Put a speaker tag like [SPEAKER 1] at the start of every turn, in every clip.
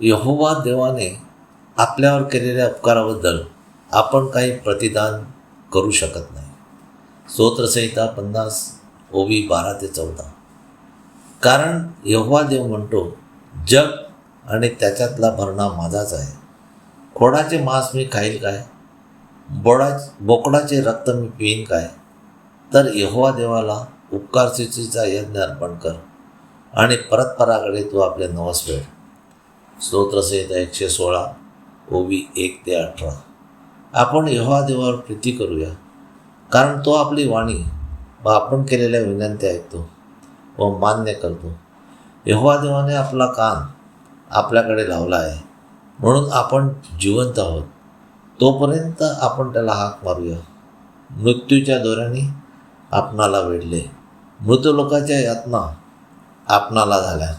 [SPEAKER 1] यहोवा देवाने आपल्यावर केलेल्या उपकाराबद्दल आपण काही प्रतिदान करू शकत नाही. स्तोत्रसंहिता पन्नास ओवी बारा ते चौदा. कारण यहोवा देव म्हणतो जग आणि त्याच्यातला भरणा माझाच आहे. खोडाचे मांस मी खाईल काय? बोडा बोकडाचे रक्त मी पिईन काय? तर यहोवा देवाला उपकारसिचीचा यज्ञ अर्पण कर आणि परतपराकडे तू आपले नवस वेळ स्तोत्रसहित एकशे सोळा ओबी एक ते अठरा. आपण यहोवा देवावर प्रीती करूया कारण तो आपली वाणी व आपण केलेल्या विनंती ऐकतो व मान्य करतो. यहोवा देवाने आपला कान आपल्याकडे लावला आहे म्हणून आपण जिवंत आहोत. तोपर्यंत आपण त्याला हाक मारूया. मृत्यूच्या दोऱ्याने आपणाला वेढले मृत लोकाच्या यातना आपणाला झाल्या.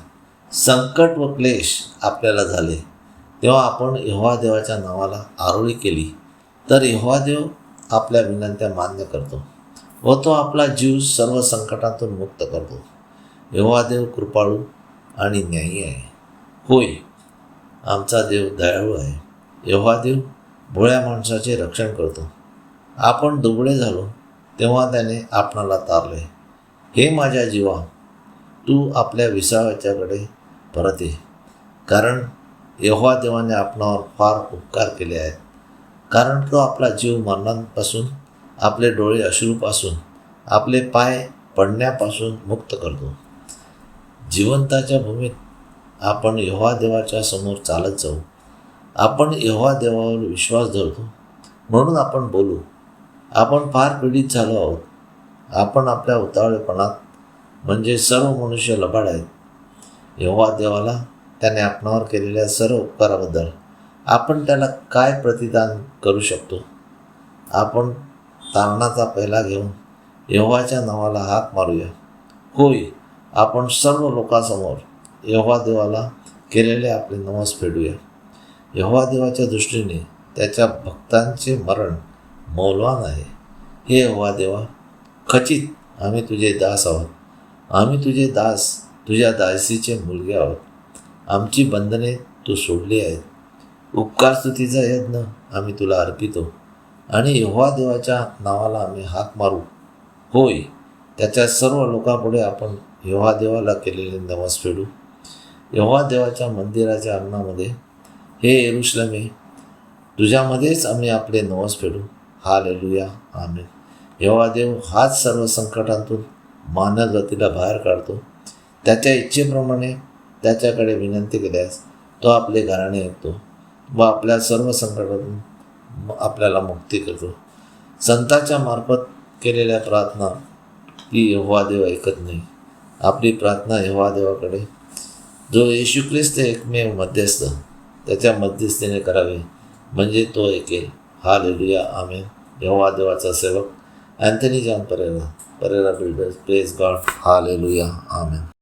[SPEAKER 1] संकट व क्लेश आपल्याला झाले. तेव्हा आपण यहोवा देवाच्या नावाला आरोळी केली. तर यहोवा देव आपल्या विनंत्या मान्य करतो व तो आपला जीव सर्व संकटातून मुक्त करतो. यहोवा देव कृपाळू आणि न्यायी आहे. होय आमचा देव दयाळू आहे. यहोवा देव भोळ्या माणसाचे रक्षण करतो. आपण दुबळे झालो तेव्हा त्याने आपणाला तारले. हे माझ्या जीवा तू आपल्या विसाव्याच्याकडे परत. ये कारण यहोवा देवाने आपणावर फार उपकार केले आहेत. कारण तो आपला जीव मरणांपासून आपले डोळे अश्रूपासून आपले पाय पडण्यापासून मुक्त करतो. जिवंताच्या भूमीत आपण यहोवा देवाच्या समोर चालत जाऊ. आपण यहोवा देवावर विश्वास धरतो. म्हणून आपण बोलू आपण फार पीडित झालो आहोत. आपण आपल्या उतावळेपणात म्हणजे सर्व मनुष्य लबाड आहेत. एव्हा देवाला त्याने आपणावर केलेल्या सर्व उपकाराबद्दल आपण त्याला काय प्रतिदान करू शकतो? आपण तारणाचा पहिला घेऊन एव्हाच्या नावाला हात मारूया. होय आपण सर्व लोकांसमोर यहोवा देवाला केलेले आपले नवस फेडूया. यहोवा देवाच्या दृष्टीने त्याच्या भक्तांचे मरण मौलवान आहे. हे एव्हा देवा खचित आम्ही तुझे दास आहोत. आम्ही तुझे दास तुझ्या दासीचे मुलगे आहोत. आमची बंधने तू सोडली आहेत. उपकार स्तुतीचा यज्ञ आम्ही तुला अर्पितो. आणि यहोवा देवाच्या नावाला आम्ही हाक मारू. होय त्याच्या सर्व लोकांपुढे आपण यहोवा देवाला केलेले नमस फेडू. यहोवा देवाच्या मंदिराच्या अंगणामध्ये हे एरुश्लमे तुझ्यामध्येच आम्ही आपले नवस फेडू. हा लेलुया आम्ही यहोवा देव हाच सर्व संकटांतून मानव गतीला बाहेर काढतो. त्याच्या इच्छेप्रमाणे त्याच्याकडे विनंती केल्यास तो आपले घराणे ऐकतो व आपल्या सर्व संकटातून आपल्याला मुक्ती करतो. संताच्या मार्फत केलेल्या प्रार्थना ही देव ऐकत नाही. आपली प्रार्थना देवाकडे. जो येशू ख्रिस्त एकमेव मध्यस्थ त्याच्या मध्यस्थीने करावे म्हणजे तो ऐकेल. हा लेलुया आमेन. यहोवा देवाचा सेवक Anthony John Pereira. Pereira builders praise God. हा लेलुया आमेन.